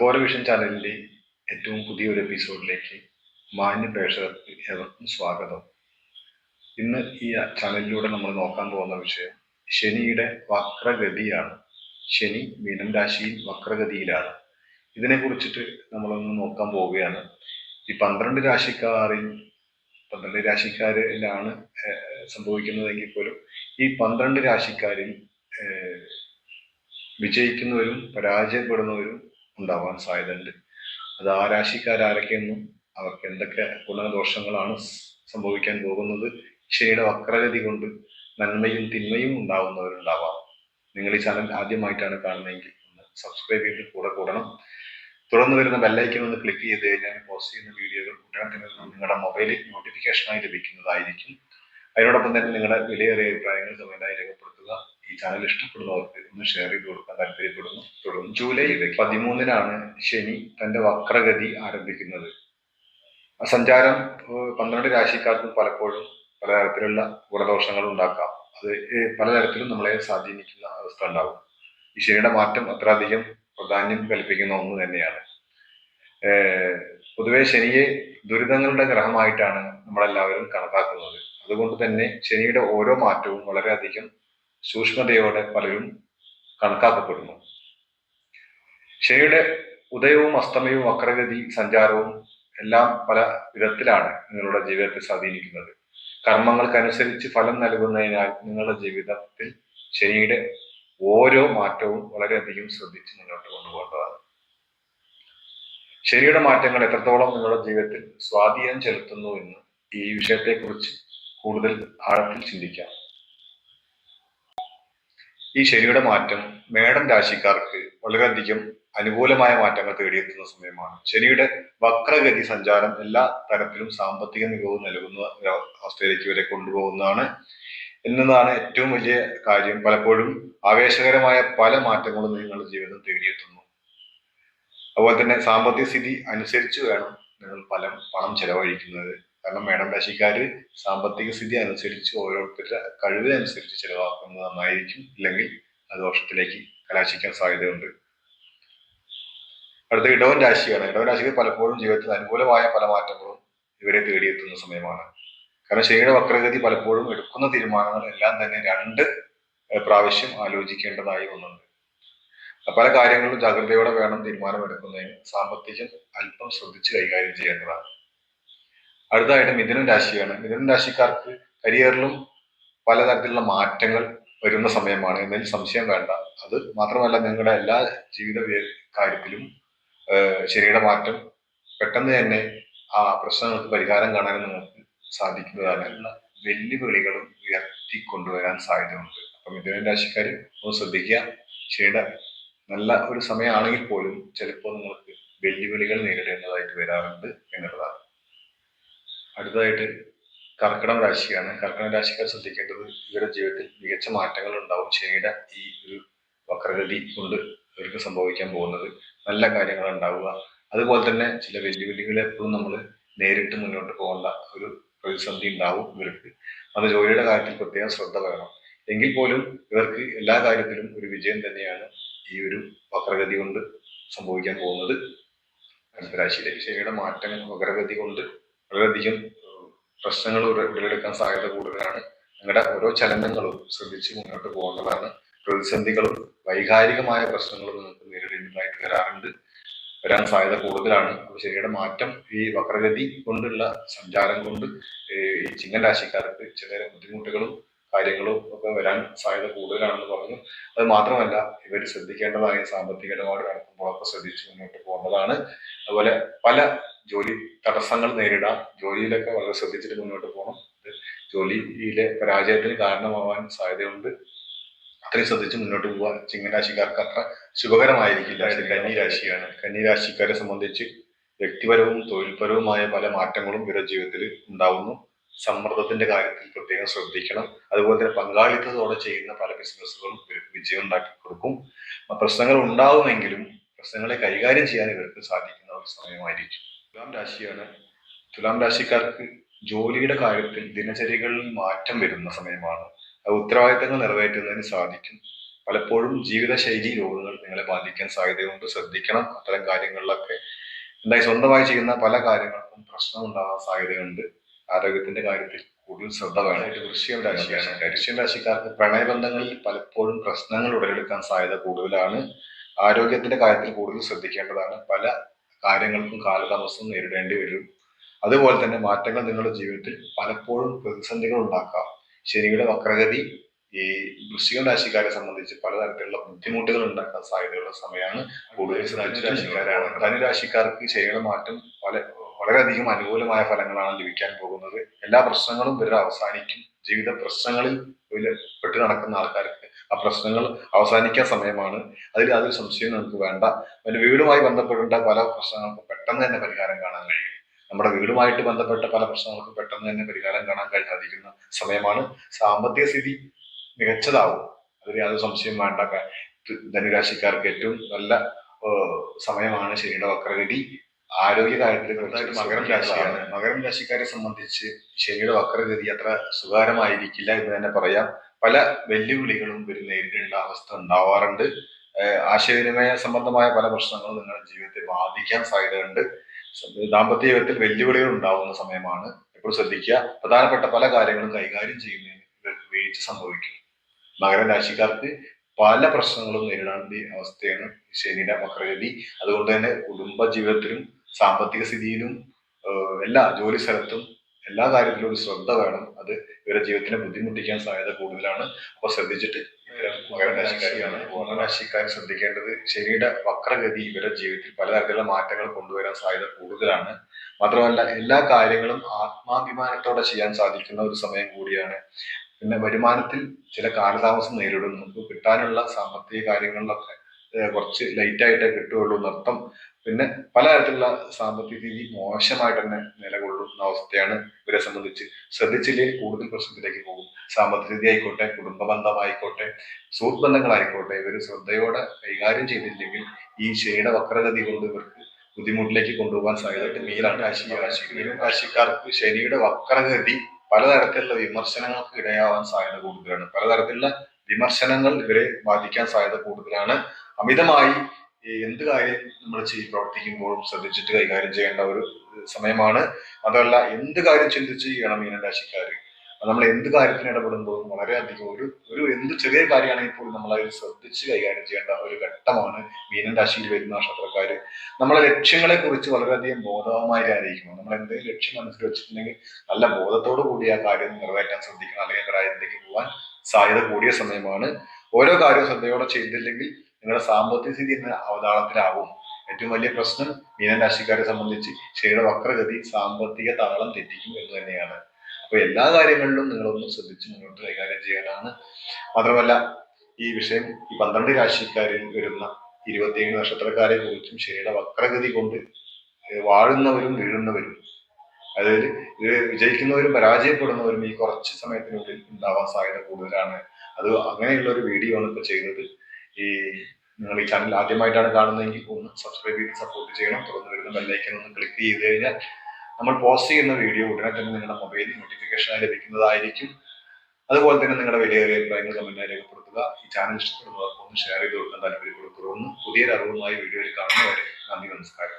Agora vision ചാനലിലെ ഏറ്റവും പുതിയൊരു എപ്പിസോഡിലേക്ക് മാന്യ പ്രേക്ഷകർക്ക് ഏവർക്കും സ്വാഗതം. ഇന്ന് ഈ ചാനലിലൂടെ നമ്മൾ നോക്കാൻ പോകുന്ന വിഷയം ശനിയുടെ വക്രഗതിയാണ്. ശനി മീനം രാശിയിൽ വക്രഗതിയിലാണ്. ഇതിനെ കുറിച്ചിട്ട് നമ്മളൊന്ന് നോക്കാൻ പോവുകയാണ്. ഈ പന്ത്രണ്ട് രാശിക്കാരിൽ പന്ത്രണ്ട് രാശിക്കാരിലാണ് സംഭവിക്കുന്നതെങ്കിൽ പോലും ഈ പന്ത്രണ്ട് രാശിക്കാരിൽ വിജയിക്കുന്നവരും പരാജയപ്പെടുന്നവരും ഉണ്ടാവാൻ സാധ്യതയുണ്ട്. അത് ആ രാശിക്കാരൊക്കെയെന്നും അവർക്ക് എന്തൊക്കെ ഗുണദോഷങ്ങളാണ് സംഭവിക്കാൻ പോകുന്നത് ശനിയുടെ വക്രഗതി കൊണ്ട് നന്മയും തിന്മയും ഉണ്ടാവുന്നവരുണ്ടാവാം. നിങ്ങൾ ഈ ചാനൽ ആദ്യമായിട്ടാണ് കാണുന്നതെങ്കിൽ ഒന്ന് സബ്സ്ക്രൈബ് ചെയ്ത് കൂടെ കൂടണം. തുടർന്ന് വരുന്ന ബെല്ലൈക്കൻ ഒന്ന് ക്ലിക്ക് ചെയ്ത് കഴിഞ്ഞാൽ പോസ്റ്റ് ചെയ്യുന്ന വീഡിയോകൾ ഉടനെ നിങ്ങളുടെ മൊബൈലിൽ നോട്ടിഫിക്കേഷനായി ലഭിക്കുന്നതായിരിക്കും. അതിനോടൊപ്പം തന്നെ നിങ്ങളുടെ വിലയേറിയ അഭിപ്രായങ്ങൾ കമന്റായി രേഖപ്പെടുത്തുക. ഈ ചാനൽ ഇഷ്ടപ്പെടുന്നവർക്ക് ഒന്ന് ഷെയർ ചെയ്ത് കൊടുക്കാൻ താല്പര്യപ്പെടുന്നു. തുടർന്ന് ജൂലൈ പതിമൂന്നിനാണ് ശനി തന്റെ വക്രഗതി ആരംഭിക്കുന്നത്. സഞ്ചാരം പന്ത്രണ്ട് രാശിക്കാർക്കും പലപ്പോഴും പലതരത്തിലുള്ള ഗുണദോഷങ്ങൾ ഉണ്ടാക്കാം. അത് പലതരത്തിലും നമ്മളെ സ്വാധീനിക്കുന്ന അവസ്ഥ ഉണ്ടാവും ഈ ശനിയുടെ മാറ്റം അത്രയധികം പ്രാധാന്യം കൽപ്പിക്കുന്ന ഒന്ന് തന്നെയാണ്. പൊതുവെ ശനിയെ ദുരിതങ്ങളുടെ ഗ്രഹമായിട്ടാണ് നമ്മളെല്ലാവരും കണക്കാക്കുന്നത്. അതുകൊണ്ട് തന്നെ ശനിയുടെ ഓരോ മാറ്റവും വളരെയധികം സൂക്ഷ്മതയോടെ പലരും കണക്കാക്കപ്പെടുന്നു. ശനിയുടെ ഉദയവും അസ്തമയവും വക്രഗതി സഞ്ചാരവും എല്ലാം പല വിധത്തിലാണ് നിങ്ങളുടെ ജീവിതത്തെ സ്വാധീനിക്കുന്നത്. കർമ്മങ്ങൾക്കനുസരിച്ച് ഫലം നൽകുന്നതിനാൽ നിങ്ങളുടെ ജീവിതത്തിൽ ശനിയുടെ ഓരോ മാറ്റവും വളരെയധികം ശ്രദ്ധിച്ച് മുന്നോട്ട് കൊണ്ടുപോകേണ്ടതാണ്. ശനിയുടെ മാറ്റങ്ങൾ എത്രത്തോളം നിങ്ങളുടെ ജീവിതത്തിൽ സ്വാധീനം ചെലുത്തുന്നു എന്ന് ഈ വിഷയത്തെക്കുറിച്ച് കൂടുതൽ ആഴത്തിൽ ചിന്തിക്കാം. ഈ ശനിയുടെ മാറ്റം മേടം രാശിക്കാർക്ക് വളരെയധികം അനുകൂലമായ മാറ്റങ്ങൾ തേടിയെത്തുന്ന സമയമാണ്. ശനിയുടെ വക്രഗതി സഞ്ചാരം എല്ലാ തരത്തിലും സാമ്പത്തിക മികവ് നൽകുന്ന അവസ്ഥയിലേക്ക് ഇവരെ കൊണ്ടുപോകുന്നതാണ്. എന്നതാണ് ഏറ്റവും വലിയ കാര്യം. പലപ്പോഴും ആവേശകരമായ പല മാറ്റങ്ങളും നിങ്ങളുടെ ജീവിതം തേടിയെത്തുന്നു. അതുപോലെ തന്നെ സാമ്പത്തിക സ്ഥിതി അനുസരിച്ച് വേണം നിങ്ങൾ പലം പണം ചെലവഴിക്കുന്നത്. കാരണം മേടം രാശിക്കാര് സാമ്പത്തിക സ്ഥിതി അനുസരിച്ച് ഓരോരുത്തരുടെ കഴിവിനനുസരിച്ച് ചിലവാക്കുന്നത് നന്നായിരിക്കും ഇല്ലെങ്കിൽ അത് ദോഷത്തിലേക്ക് കലാശിക്കാൻ സാധ്യതയുണ്ട്. അടുത്ത ഇടവൻ രാശിയാണ്. ഇടവൻ രാശിക്ക് പലപ്പോഴും ജീവിതത്തിൽ അനുകൂലമായ പല മാറ്റങ്ങളും ഇവരെ തേടിയെത്തുന്ന സമയമാണ്. കാരണം ശനിയുടെ വക്രഗതി പലപ്പോഴും എടുക്കുന്ന തീരുമാനങ്ങൾ എല്ലാം തന്നെ രണ്ട് പ്രാവശ്യം ആലോചിക്കേണ്ടതായി ഒന്നുണ്ട് പല കാര്യങ്ങളും ജാഗ്രതയോടെ വേണം തീരുമാനമെടുക്കുന്നതിന് സാമ്പത്തികം അല്പം ശ്രദ്ധിച്ച് കൈകാര്യം ചെയ്യേണ്ടതാണ്. അടുത്തതായിട്ട് മിഥുനം രാശിയാണ്. മിഥുനം രാശിക്കാർക്ക് കരിയറിലും പലതരത്തിലുള്ള മാറ്റങ്ങൾ വരുന്ന സമയമാണ്. എന്നതിൽ സംശയം വേണ്ട. അത് മാത്രമല്ല നിങ്ങളുടെ എല്ലാ ജീവിത കാര്യത്തിലും ശരീര മാറ്റം പെട്ടെന്ന് തന്നെ ആ പ്രശ്നങ്ങൾക്ക് പരിഹാരം കാണാൻ നിങ്ങൾക്ക് സാധിക്കുന്നതാണ് എല്ലാ വെല്ലുവിളികളും ഉയർത്തിക്കൊണ്ടുവരാൻ സാധ്യതയുണ്ട്. അപ്പം മിഥുനൻ രാശിക്കാർ ഒന്ന് ശ്രദ്ധിക്കുക. ശരിയുടെ നല്ല ഒരു സമയമാണെങ്കിൽ പോലും ചിലപ്പോൾ നിങ്ങൾക്ക് വെല്ലുവിളികൾ നേരിടേണ്ടതായിട്ട് വരാറുണ്ട് എന്നുള്ളതാണ്. അടുത്തതായിട്ട് കർക്കിടക രാശിയാണ്. കർക്കിടക രാശിക്കാർ ശ്രദ്ധിക്കേണ്ടത് ഇവരുടെ ജീവിതത്തിൽ മികച്ച മാറ്റങ്ങൾ ഉണ്ടാവും. ശനിയുടെ ഈ ഒരു വക്രഗതി കൊണ്ട് ഇവർക്ക് സംഭവിക്കാൻ പോകുന്നത് നല്ല കാര്യങ്ങൾ ഉണ്ടാവുക. അതുപോലെ തന്നെ ചില വെല്ലുവിളികളെ എപ്പോഴും നമ്മൾ നേരിട്ട് മുന്നോട്ട് പോകേണ്ട ഒരു പ്രതിസന്ധി ഉണ്ടാവും ഇവർക്ക്. അത് ജോലിയുടെ കാര്യത്തിൽ പ്രത്യേകം ശ്രദ്ധ വേണം. എങ്കിൽ പോലും ഇവർക്ക് എല്ലാ കാര്യത്തിലും ഒരു വിജയം തന്നെയാണ് ഈ ഒരു വക്രഗതി കൊണ്ട് സംഭവിക്കാൻ പോകുന്നത്. അടുത്ത രാശിയിലേക്ക്. ശനിയുടെ മാറ്റം വക്രഗതി കൊണ്ട് വളരെയധികം പ്രശ്നങ്ങൾ ഉട- ഉടലെടുക്കാൻ സാധ്യത കൂടുതലാണ്. നിങ്ങളുടെ ഓരോ ചലനങ്ങളും ശ്രദ്ധിച്ച് മുന്നോട്ട് പോകേണ്ടതാണ്. പ്രതിസന്ധികളും വൈകാരികമായ പ്രശ്നങ്ങളും നിങ്ങൾക്ക് നേരിടേണ്ടതായിട്ട് വരാറുണ്ട്. വരാൻ സാധ്യത കൂടുതലാണ്. അപ്പൊ ശരിയുടെ മാറ്റം ഈ വക്രഗതി കൊണ്ടുള്ള സഞ്ചാരം കൊണ്ട് ഈ ചിങ്ങൻ രാശിക്കാർക്ക് ചില ബുദ്ധിമുട്ടുകളും കാര്യങ്ങളും ഒക്കെ വരാൻ സാധ്യത കൂടുതലാണെന്ന് പറഞ്ഞു. അത് മാത്രമല്ല ഇവർ ശ്രദ്ധിക്കേണ്ടതായ സാമ്പത്തിക ഇടപാട് നടക്കുമ്പോഴൊക്കെ ശ്രദ്ധിച്ച് മുന്നോട്ട് പോകേണ്ടതാണ്. അതുപോലെ പല ജോലി തടസ്സങ്ങൾ നേരിടാം. ജോലിയിലൊക്കെ വളരെ ശ്രദ്ധിച്ചിട്ട് മുന്നോട്ട് പോകണം. ജോലിയിലെ പരാജയത്തിന് കാരണമാവാൻ സാധ്യതയുണ്ട്. അത്രയും ശ്രദ്ധിച്ച് മുന്നോട്ട് പോകാൻ ചിങ്ങരാശിക്കാർക്ക് അത്ര ശുഭകരമായിരിക്കില്ല ഇത് കന്നി രാശിയാണ്. കന്നി രാശിക്കാരെ സംബന്ധിച്ച് വ്യക്തിപരവും തൊഴിൽപരവുമായ പല മാറ്റങ്ങളും ഇവരുടെ ജീവിതത്തിൽ ഉണ്ടാവുന്നു. സമ്മർദ്ദത്തിന്റെ കാര്യത്തിൽ പ്രത്യേകം ശ്രദ്ധിക്കണം. അതുപോലെ തന്നെ പങ്കാളിത്തത്തോടെ ചെയ്യുന്ന പല ബിസിനസ്സുകളും ഇവർക്ക് വിജയം ഉണ്ടാക്കി കൊടുക്കും. പ്രശ്നങ്ങൾ ഉണ്ടാവുമെങ്കിലും പ്രശ്നങ്ങളെ കൈകാര്യം ചെയ്യാൻ ഇവർക്ക് സാധിക്കുന്ന ഒരു സമയമായിരിക്കും. തുലാം രാശിയാണ്. തുലാം രാശിക്കാർക്ക് ജോലിയുടെ കാര്യത്തിൽ ദിനചര്യകളിൽ മാറ്റം വരുന്ന സമയമാണ്. അത് ഉത്തരവാദിത്തങ്ങൾ നിറവേറ്റുന്നതിന് സാധിക്കും. പലപ്പോഴും ജീവിതശൈലി രോഗങ്ങൾ നിങ്ങളെ ബാധിക്കാൻ സാധ്യതയുണ്ട്. ശ്രദ്ധിക്കണം അത്തരം കാര്യങ്ങളിലൊക്കെ. എന്തായി സ്വന്തമായി ചെയ്യുന്ന പല കാര്യങ്ങൾക്കും പ്രശ്നം ഉണ്ടാകാൻ സാധ്യതയുണ്ട്. ആരോഗ്യത്തിന്റെ കാര്യത്തിൽ കൂടുതൽ ശ്രദ്ധ വേണം. വൃശ്യം രാശിയാണ്. വൃശ്യം രാശിക്കാർക്ക് പ്രണയബന്ധങ്ങളിൽ പലപ്പോഴും പ്രശ്നങ്ങൾ ഉടലെടുക്കാൻ സാധ്യത കൂടുതലാണ്. ആരോഗ്യത്തിന്റെ കാര്യത്തിൽ കൂടുതൽ ശ്രദ്ധിക്കേണ്ടതാണ്. പല കാര്യങ്ങൾക്കും കാലതാമസം നേരിടേണ്ടി വരും. അതുപോലെ തന്നെ മാറ്റങ്ങൾ നിങ്ങളുടെ ജീവിതത്തിൽ പലപ്പോഴും പ്രതിസന്ധികൾ ഉണ്ടാക്കാം. ശനിയുടെ വക്രഗതി ഈ വൃശ്ചികം രാശിക്കാരെ സംബന്ധിച്ച് പലതരത്തിലുള്ള ബുദ്ധിമുട്ടുകൾ ഉണ്ടാക്കാൻ സാധ്യതയുള്ള സമയമാണ് കൂടുതൽ ധനുരാശിക്കാരാണ് ധനുരാശിക്കാർക്ക് ശനിയുടെ മാറ്റം പല വളരെയധികം അനുകൂലമായ ഫലങ്ങളാണ് ലഭിക്കാൻ പോകുന്നത്. എല്ലാ പ്രശ്നങ്ങളും ഇവരുടെ അവസാനിക്കും. ജീവിത പ്രശ്നങ്ങളിൽ പെട്ടു നടക്കുന്ന ആൾക്കാർക്ക് ആ പ്രശ്നങ്ങൾ അവസാനിക്കാൻ സമയമാണ്. അതിൽ യാതൊരു സംശയവും നമുക്ക് വേണ്ട. അതിൽ വീടുമായി ബന്ധപ്പെടേണ്ട പല പ്രശ്നങ്ങൾക്കും പെട്ടെന്ന് തന്നെ പരിഹാരം കാണാൻ കഴിയും. നമ്മുടെ വീടുമായിട്ട് ബന്ധപ്പെട്ട പല പ്രശ്നങ്ങൾക്കും പെട്ടെന്ന് തന്നെ പരിഹാരം കാണാൻ കഴിയാതിരിക്കുന്ന സമയമാണ്. സാമ്പത്തിക സ്ഥിതി മികച്ചതാവും. അതിൽ യാതൊരു സംശയം വേണ്ട. ധനുരാശിക്കാർക്ക് ഏറ്റവും നല്ല സമയമാണ് ശനിയുടെ വക്രഗതി. ആരോഗ്യ കാര്യത്തിൽ ചെറുതായിട്ട് മകരം രാശിയാണ്. മകരം രാശിക്കാരെ സംബന്ധിച്ച് ശനിയുടെ വക്രഗതി അത്ര സുഖകരമായിരിക്കില്ല എന്ന് തന്നെ പറയാം. പല വെല്ലുവിളികളും ഇവർ നേരിടേണ്ട അവസ്ഥ ഉണ്ടാവാറുണ്ട്. ആശയവിനിമയ സംബന്ധമായ പല പ്രശ്നങ്ങളും നിങ്ങളുടെ ജീവിതത്തെ ബാധിക്കാൻ സാധ്യതയുണ്ട്. ദാമ്പത്യ ജീവിതത്തിൽ വെല്ലുവിളികൾ ഉണ്ടാവുന്ന സമയമാണ്. എപ്പോഴും ശ്രദ്ധിക്കുക. പ്രധാനപ്പെട്ട പല കാര്യങ്ങളും കൈകാര്യം ചെയ്യുന്നതിന് ഇവർക്ക് വീഴ്ച സംഭവിക്കും. മകര രാശിക്കാർക്ക് പല പ്രശ്നങ്ങളും നേരിടേണ്ട അവസ്ഥയാണ് ശനിയുടെ മക്രഗതി അതുകൊണ്ട് തന്നെ കുടുംബ ജീവിതത്തിലും സാമ്പത്തിക സ്ഥിതിയിലും എല്ലാ ജോലി സ്ഥലത്തും എല്ലാ കാര്യത്തിലും ഒരു ശ്രദ്ധ വേണം. അത് ഇവരുടെ ജീവിതത്തിനെ ബുദ്ധിമുട്ടിക്കാൻ സാധ്യത കൂടുതലാണ്. അപ്പൊ ശ്രദ്ധിച്ചിട്ട് ഇത്തരം മകരരാശിക്കാരിയാണ് ഓണരാശിക്കാർ ശ്രദ്ധിക്കേണ്ടത്. ശനിയുടെ വക്രഗതി ഇവരുടെ ജീവിതത്തിൽ പലതരത്തിലുള്ള മാറ്റങ്ങൾ കൊണ്ടുവരാൻ സാധ്യത കൂടുതലാണ്. മാത്രമല്ല എല്ലാ കാര്യങ്ങളും ആത്മാഭിമാനത്തോടെ ചെയ്യാൻ സാധിക്കുന്ന ഒരു സമയം കൂടിയാണ്. പിന്നെ വരുമാനത്തിൽ ചില കാലതാമസം നേരിടും നമുക്ക് കിട്ടാനുള്ള സാമ്പത്തിക കാര്യങ്ങളിലൊക്കെ കുറച്ച് ലൈറ്റ് ആയിട്ടേ കിട്ടുകയുള്ളൂ. നൃത്തം പിന്നെ പലതരത്തിലുള്ള സാമ്പത്തിക രീതി മോശമായിട്ട് തന്നെ നിലകൊള്ളുന്ന അവസ്ഥയാണ് ഇവരെ സംബന്ധിച്ച്. ശ്രദ്ധിച്ചില്ലേ? കൂടുതൽ പ്രശ്നത്തിലേക്ക് പോകും. സാമ്പത്തിക സ്ഥിതി ആയിക്കോട്ടെ കുടുംബ ബന്ധമായിക്കോട്ടെ സുഹൃത്ത് ബന്ധങ്ങളായിക്കോട്ടെ ഇവർ ശ്രദ്ധയോടെ കൈകാര്യം ചെയ്തില്ലെങ്കിൽ ഈ ശനിയുടെ വക്രഗതി കൊണ്ട് ഇവർക്ക് ബുദ്ധിമുട്ടിലേക്ക് കൊണ്ടുപോകാൻ സാധ്യതയായിട്ട് മീനാണ് രാശി മീനം രാശിക്കാർക്ക് ശനിയുടെ വക്രഗതി പലതരത്തിലുള്ള വിമർശനങ്ങൾക്ക് ഇടയാവാൻ സാധ്യത കൂടുതലാണ്. പലതരത്തിലുള്ള വിമർശനങ്ങൾ ഇവരെ ബാധിക്കാൻ സാധ്യത കൂടുതലാണ്. അമിതമായി എന്ത് കാര്യം നമ്മൾ ചെയ്ത് പ്രവർത്തിക്കുമ്പോഴും ശ്രദ്ധിച്ചിട്ട് കൈകാര്യം ചെയ്യേണ്ട ഒരു സമയമാണ്. അതല്ല എന്ത് കാര്യം ചിന്തിച്ച് ചെയ്യണം മീനരാശിക്കാർ? നമ്മൾ എന്ത് കാര്യത്തിന് ഇടപെടുമ്പോഴും വളരെയധികം ഒരു ഒരു എന്ത് ചെറിയ കാര്യമാണെങ്കിൽ പോലും നമ്മൾ അതിൽ ശ്രദ്ധിച്ച് കൈകാര്യം ചെയ്യേണ്ട ഒരു ഘട്ടമാണ് മീനൻ രാശിയിൽ വരുന്ന നക്ഷത്രക്കാർ. നമ്മളെ ലക്ഷ്യങ്ങളെ കുറിച്ച് വളരെയധികം ബോധവമായിരിക്കണം നമ്മൾ എന്തെങ്കിലും ലക്ഷ്യം മനസ്സിൽ വെച്ചിട്ടുണ്ടെങ്കിൽ നല്ല ബോധത്തോടു കൂടി ആ കാര്യം നിറവേറ്റാൻ ശ്രദ്ധിക്കണം. അല്ലെങ്കിൽ കാര്യത്തിലേക്ക് പോകാൻ സാധ്യത കൂടിയ സമയമാണ്. ഓരോ കാര്യവും ശ്രദ്ധയോടെ ചെയ്തില്ലെങ്കിൽ നിങ്ങളുടെ സാമ്പത്തിക സ്ഥിതി ഇന്ന് അവതാളത്തിലാവും ഏറ്റവും വലിയ പ്രശ്നം മീനരാശിക്കാരെ സംബന്ധിച്ച് ശരിയുടെ വക്രഗതി സാമ്പത്തിക താളം തെറ്റിക്കും എന്ന് തന്നെയാണ്. അപ്പൊ എല്ലാ കാര്യങ്ങളിലും നിങ്ങളൊന്ന് ശ്രദ്ധിച്ച് മുന്നോട്ട് കൈകാര്യം ചെയ്യാനാണ് മാത്രമല്ല ഈ വിഷയം ഈ പന്ത്രണ്ട് രാശിക്കാരിൽ വരുന്ന ഇരുപത്തിയേഴ് നക്ഷത്രക്കാരെ കുറിച്ചും ശരിയുടെ വക്രഗതി കൊണ്ട് വാഴുന്നവരും വീഴുന്നവരും അതായത് ഇത് വിജയിക്കുന്നവരും പരാജയപ്പെടുന്നവരും ഈ കുറച്ച് സമയത്തിനുള്ളിൽ ഉണ്ടാവാൻ സാധ്യത കൂടുതലാണ്. അത് അങ്ങനെയുള്ള ഒരു വീഡിയോ ആണ് ഇപ്പൊ ചെയ്യുന്നത്. ഈ നിങ്ങൾ ഈ ചാനൽ ആദ്യമായിട്ടാണ് കാണുന്നതെങ്കിൽ ഒന്ന് സബ്സ്ക്രൈബ് ചെയ്ത് സപ്പോർട്ട് ചെയ്യണം. തുടർന്ന് വരുന്ന ബെല്ലൈക്കൻ ഒന്ന് ക്ലിക്ക് ചെയ്ത് കഴിഞ്ഞാൽ നമ്മൾ പോസ്റ്റ് ചെയ്യുന്ന വീഡിയോ ഉടനെ തന്നെ നിങ്ങളുടെ മൊബൈലിൽ നോട്ടിഫിക്കേഷനായി ലഭിക്കുന്നതായിരിക്കും. അതുപോലെ തന്നെ നിങ്ങളുടെ വിലയേറിയ അഭിപ്രായങ്ങൾ കമന്റായി രേഖപ്പെടുത്തുക. ഈ ചാനൽ ഇഷ്ടപ്പെടുന്നവർക്ക് ഒന്ന് ഷെയർ ചെയ്ത് കൊടുക്കാൻ താല്പര്യപ്പെടുത്തുക ഒന്ന് പുതിയൊരു അറിവുമായി വീഡിയോയിൽ കാണുന്നവരെ നന്ദി നമസ്കാരം.